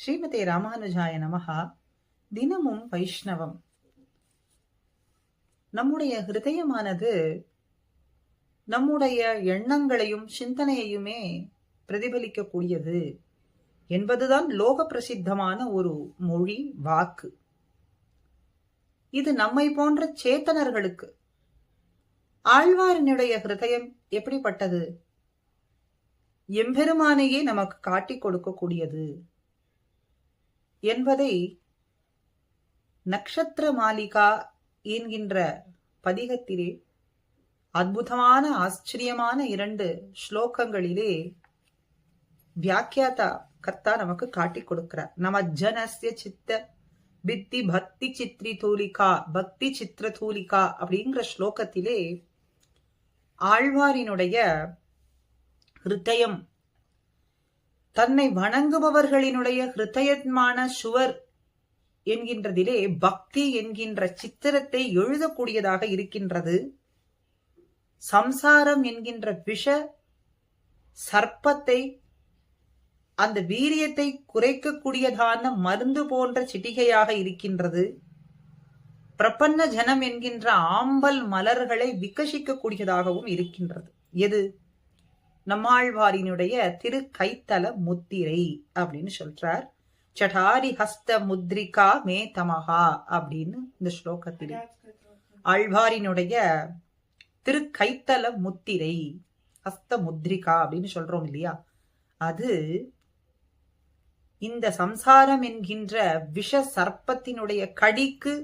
ஸ்ரீமதே ராமானுஜாய நமகா தினமும் வைஷ்ணவம். நம்முடைய ஹிருதயமானது நம்முடைய எண்ணங்களையும் சிந்தனையுமே பிரதிபலிக்கக்கூடியது என்பதுதான் லோக பிரசித்தமான ஒரு மொழி வாக்கு. இது நம்மை போன்ற சேத்தனர்களுக்கு ஆழ்வாரினுடைய ஹிருதயம் எப்படிப்பட்டது? எம்பெருமானையே நமக்கு காட்டிக் கொடுக்கக்கூடியது. என்பதை நக்ஷத்திர மாலிகா என்கின்ற பதிகத்திலே அற்புதமான ஆச்சரியமான இரண்டு ஸ்லோகங்களிலே வியாக்கியாதா கர்த்தா நமக்கு காட்டிக் கொடுக்கிறார். நம ஜனசிய சித்த பித்தி பக்தி சித்ரி தூலிகா பக்தி சித்திர தூலிகா அப்படிங்கிற ஸ்லோகத்திலே ஆழ்வாரினுடைய ஹிருதயம் தன்னை வணங்குபவர்களினுடைய ஹிருதயமான சுவர் என்கின்றதிலே பக்தி என்கின்ற சித்திரத்தை எழுதக்கூடியதாக இருக்கின்றது. சம்சாரம் என்கின்ற விஷ சர்ப்பத்தை அந்த வீரியத்தை குறைக்கக்கூடியதான மருந்து போன்ற சிட்டிகையாக இருக்கின்றது. பிரபன்ன ஜனம் என்கின்ற ஆம்பல் மலர்களை விகசிக்கக்கூடியதாகவும் இருக்கின்றது. எது? நம்மாழ்வாரினுடைய திரு கைத்தல முத்திரை அப்படின்னு சொல்றார். சடாரி ஹஸ்த முத்ரிகா மே தமகா அப்படின்னு இந்த ஸ்லோகத்தில். ஆழ்வாரினுடைய திரு கைத்தல முத்திரை ஹஸ்த முத்ரிகா அப்படின்னு சொல்றோம் இல்லையா? அது இந்த சம்சாரம் என்கின்ற விஷ சர்ப்பத்தினுடைய கடிக்கு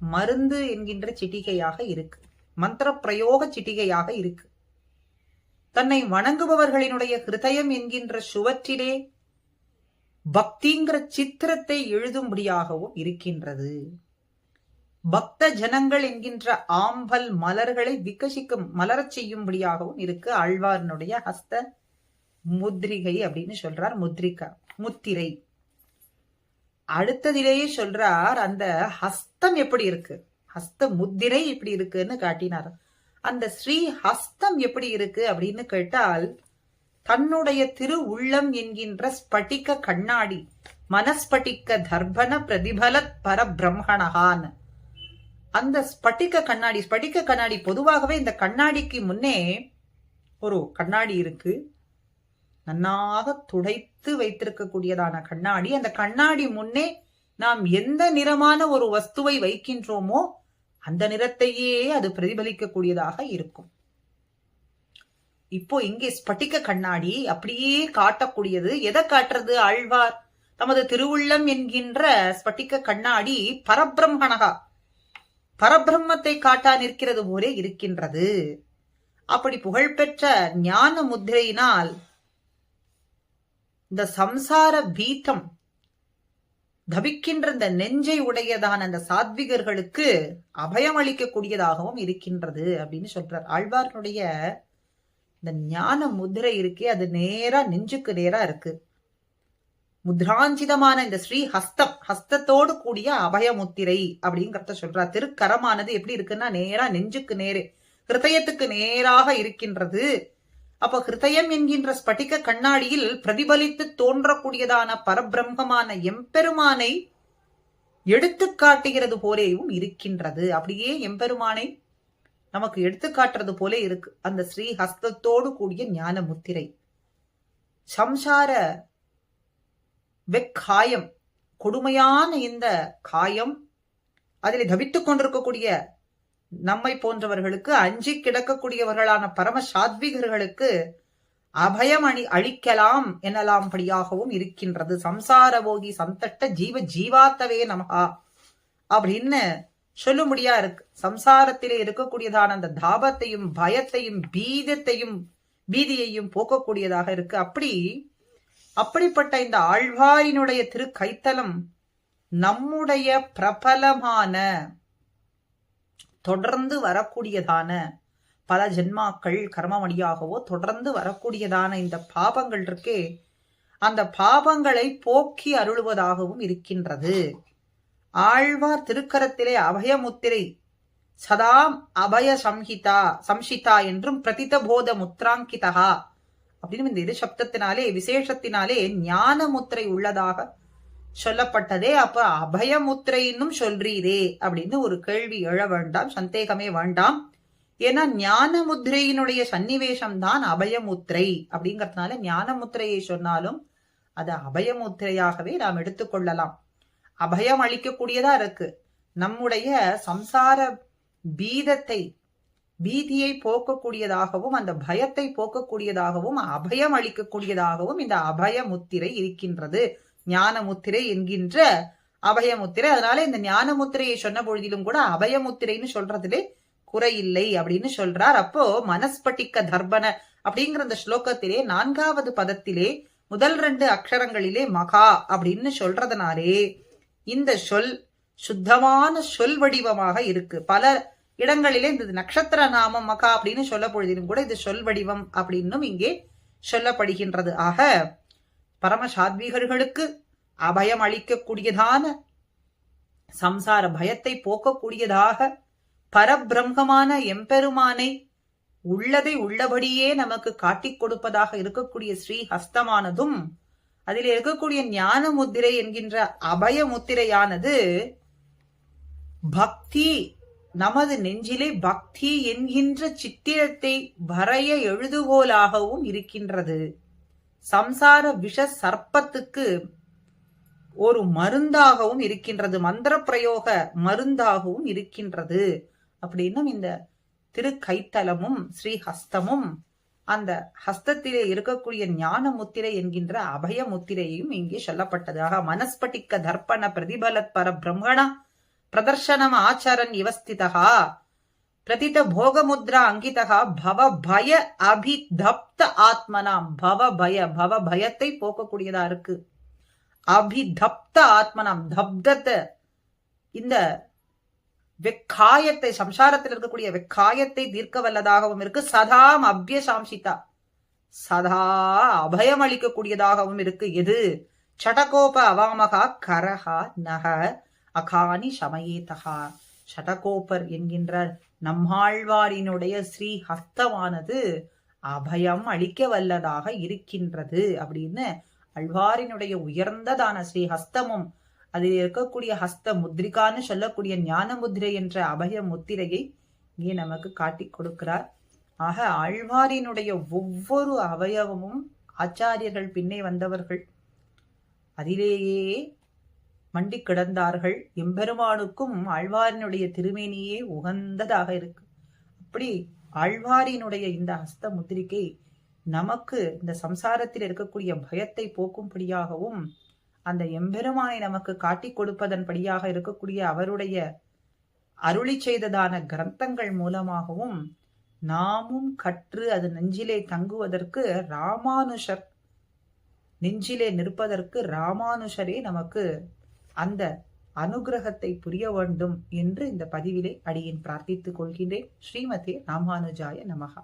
மருந்து என்கின்ற சிட்டிகையாக இருக்கு. மந்திர பிரயோக சிட்டிகையாக இருக்கு. தன்னை வணங்குபவர்களினுடைய ஹிருதயம் என்கின்ற சுவற்றிலே பக்திங்கிற சித்திரத்தை எழுதும்படியாகவும் இருக்கின்றது. பக்த ஜனங்கள் என்கின்ற ஆம்பல் மலர்களை விகசிக்கும் மலரச் செய்யும்படியாகவும் இருக்கு ஆழ்வாரனுடைய ஹஸ்த முத்ரிகை அப்படின்னு சொல்றார் முத்ரிகா முத்திரை. அடுத்ததிலேயே சொல்றார் அந்த ஹஸ்தம் எப்படி இருக்கு? ஹஸ்த முத்திரை இப்படி இருக்குன்னு காட்டினார். அந்த ஸ்ரீ ஹஸ்தம் எப்படி இருக்கு அப்படின்னு கேட்டால் தன்னுடைய திரு உள்ளம் என்கின்ற ஸ்பட்டிக்க கண்ணாடி மனஸ்பட்டிக்க தர்பன பிரதிபல பரபிரம்மணகான் அந்த ஸ்பட்டிக்க கண்ணாடி ஸ்பட்டிக்க கண்ணாடி பொதுவாகவே இந்த கண்ணாடிக்கு முன்னே ஒரு கண்ணாடி இருக்கு. நன்னாக துடைத்து வைத்திருக்கக்கூடியதான கண்ணாடி. அந்த கண்ணாடி முன்னே நாம் எந்த நிறமான ஒரு வஸ்துவை வைக்கின்றோமோ அந்த நிறத்தையே அது பிரதிபலிக்கக்கூடியதாக இருக்கும். இப்போ இங்கே ஸ்பட்டிக கண்ணாடி அப்படியே காட்டக்கூடியது. எதை காட்டுறது? ஆழ்வார். தமது திருவுள்ளம் என்கின்ற ஸ்பட்டிக கண்ணாடி பரபிரம்மணகா. பரபிரம்மத்தை காட்டா நிற்கிறது போலே இருக்கின்றது. அப்படி புகழ்பெற்ற ஞான முத்திரையினால் இந்த சம்சார பீத்தம் தவிக்கின்ற இந்த நெஞ்சை உடையதான அந்த சாத்விகர்களுக்கு அபயம் அளிக்கக்கூடியதாகவும் இருக்கின்றது அப்படின்னு சொல்றார். ஆழ்வார்களுடைய இந்த ஞான முதிரை இருக்கே அது நேரா நெஞ்சுக்கு நேரா இருக்கு. முத்ராஞ்சிதமான இந்த ஸ்ரீ ஹஸ்தம் ஹஸ்தத்தோடு கூடிய அபயமுத்திரை அப்படிங்கிறத சொல்றார். திருக்கரமானது எப்படி இருக்குன்னா நேரா நெஞ்சுக்கு நேரே ஹிருதயத்துக்கு நேராக இருக்கின்றது. அப்ப ஹிருதயம் என்கின்ற ஸ்பட்டிக கண்ணாடியில் பிரதிபலித்து தோன்றக்கூடியதான பரபிரம்மமான எம்பெருமானை எடுத்து காட்டுகிறது போலேயும் இருக்கின்றது. அப்படியே எம்பெருமானை நமக்கு எடுத்து காட்டுறது போலே இருக்கு. அந்த ஸ்ரீ ஹஸ்தத்தோடு கூடிய ஞான முத்திரை சம்சார வெக்காயம் கொடுமையான இந்த காயம் அதில் தவித்துக் கொண்டிருக்கக்கூடிய நம்மை போன்றவர்களுக்கு அஞ்சி கிடக்கக்கூடியவர்களான பரம சாத்விகர்களுக்கு அபயம் அணி அழிக்கலாம் எனலாம் படியாகவும் இருக்கின்றது. சம்சார போகி சந்தட்ட ஜீவ ஜீவாத்தவே நமகா அப்படின்னு சொல்லும்படியா இருக்கு. சம்சாரத்திலே இருக்கக்கூடியதான அந்த தாபத்தையும் பயத்தையும் பீதத்தையும் பீதியையும் போக்கக்கூடியதாக இருக்கு. அப்படி அப்படிப்பட்ட இந்த ஆழ்வாரினுடைய திரு கைத்தலம் நம்முடைய பிரபலமான தொடர்ந்து வரக்கூடியதான பல ஜென்மாக்கள் கர்மமணியாகவோ தொடர்ந்து வரக்கூடியதான இந்த பாபங்கள் இருக்கே அந்த பாபங்களை போக்கி அருளுவதாகவும் இருக்கின்றது. ஆழ்வார் திருக்கரத்திலே அபயமுத்திரை சதாம் அபய சம்ஹிதா சம்ஷிதா என்றும் பிரதித போத முத்ராங்கிதா அப்படின்னு இந்த இரு சப்தத்தினாலே விசேஷத்தினாலே ஞான முத்திரை உள்ளதாக சொல்லப்பட்டதே அப்ப அபயமுத்திரைன்னும் சொல்றீரே அப்படின்னு ஒரு கேள்வி எழ வேண்டாம் சந்தேகமே வேண்டாம். ஏன்னா ஞான முத்திரையினுடைய சன்னிவேஷம் தான் அபயமுத்திரை அப்படிங்கறதுனால ஞான முத்திரையை சொன்னாலும் அது அபயமுத்திரையாகவே நாம் எடுத்துக்கொள்ளலாம் அபயம் அளிக்கக்கூடியதா இருக்கு. நம்முடைய சம்சார பீதத்தை பீதியை போக்கக்கூடியதாகவும் அந்த பயத்தை போக்கக்கூடியதாகவும் அபயம் அளிக்கக்கூடியதாகவும் இந்த அபய முத்திரை இருக்கின்றது. ஞானமுத்திரை என்கின்ற அபயமுத்திரை. அதனால இந்த ஞானமுத்திரையை சொன்ன பொழுதிலும் கூட அபயமுத்திரைன்னு சொல்றதுலே குறையில்லை அப்படின்னு சொல்றார். அப்போ மனஸ்பட்டிக்க தர்பன அப்படிங்கிற அந்த ஸ்லோகத்திலே நான்காவது பதத்திலே முதல் ரெண்டு அக்ஷரங்களிலே மகா அப்படின்னு சொல்றதுனாலே இந்த சொல் சுத்தமான சொல் வடிவமாக இருக்கு. பல இடங்களிலே இந்த நட்சத்திர நாமம் மகா அப்படின்னு சொல்ல பொழுதிலும் கூட இது சொல் வடிவம் அப்படின்னும் இங்கே சொல்லப்படுகின்றது. ஆக பரமசாத்வீகர்களுக்கு அபயம் அளிக்கக்கூடியதான சம்சார பயத்தை போக்கக்கூடியதாக பரபிரம்மமான எம்பெருமானை உள்ளதை உள்ளபடியே நமக்கு காட்டிக் கொடுப்பதாக இருக்கக்கூடிய ஸ்ரீ ஹஸ்தமானதும் அதில் இருக்கக்கூடிய ஞான முத்திரை என்கின்ற அபய முத்திரையானது பக்தி நமது நெஞ்சிலே பக்தி என்கின்ற சித்திரத்தை வரைய எழுதுகோலாகவும் இருக்கின்றது. சம்சார விஷ சர்ப்பத்துக்கு ஒரு மருந்தாகவும் இருக்கின்றது. மந்திர பிரயோக மருந்தாகவும் இருக்கின்றது. அப்படின்னும் இந்த திருக்கைத்தலமும் ஸ்ரீஹஸ்தமும் அந்த ஹஸ்தத்திலே இருக்கக்கூடிய ஞான முத்திரை என்கின்ற அபய முத்திரையும் இங்கே சொல்லப்பட்டதாக. மனஸ்பட்டிக்க தர்ப்பண பிரதிபலத் பர பிரம்மண பிரதர்ஷனம் ஆச்சரன் இவஸ்திதகா பிரதித போகமுத்ரா அங்கிதகா பவ பய அபிதப்த ஆத்மனாம் பவ பய பவ பயத்தை போக்கக்கூடியதா இருக்கு. அபிதப்த ஆத்மனாம் தப்தத்தை இந்த வெக்காயத்தை சம்சாரத்தில் இருக்கக்கூடிய வெக்காயத்தை தீர்க்க வல்லதாகவும் இருக்கு. சதாம் அபியசாம்சிதா சதா அபயம் அளிக்கக்கூடியதாகவும் இருக்கு. எது? சடகோப அவாமகா கரஹா நக அகானி சமயேதகா. சடகோபர் என்கின்ற நம்மாழ்வாரினுடைய ஸ்ரீ ஹஸ்தமானது அபயம் அளிக்க வல்லதாக இருக்கின்றது அப்படின்னு அழ்வாரினுடைய உயர்ந்ததான ஸ்ரீ ஹஸ்தமும் அதில் இருக்கக்கூடிய ஹஸ்த முத்ரிகான்னு சொல்லக்கூடிய ஞான முத்திரை என்ற அபய முத்திரையை இங்கே நமக்கு காட்டி கொடுக்கிறார். ஆக ஆழ்வாரினுடைய ஒவ்வொரு அவயவமும் ஆச்சாரியர்கள் பின்னே வந்தவர்கள். அதிலேயே மண்டி கிடந்தார்கள். எம்பெருமானுக்கும் ஆழ்வாரினுடைய திருமேனியே உகந்ததாக இருக்கு. அப்படி ஆழ்வாரினுடைய இந்த ஹஸ்த முத்திரிகை நமக்கு இந்த சம்சாரத்தில் இருக்கக்கூடிய பயத்தை போக்கும்படியாகவும் அந்த எம்பெருமானை நமக்கு காட்டி கொடுப்பதன்படியாக இருக்கக்கூடிய அவருடைய அருளி செய்ததான கிரந்தங்கள் மூலமாகவும் நாமும் கற்று அது நெஞ்சிலே தங்குவதற்கு ராமானுஷர் நெஞ்சிலே நிற்பதற்கு ராமானுஷரே நமக்கு அந்த அனுகிரகத்தை புரிய வேண்டும் என்று இந்த பதிவிலே அடியின் பிரார்த்தித்துக் கொள்கின்றேன். ஸ்ரீமதே ராமானுஜாய நமகா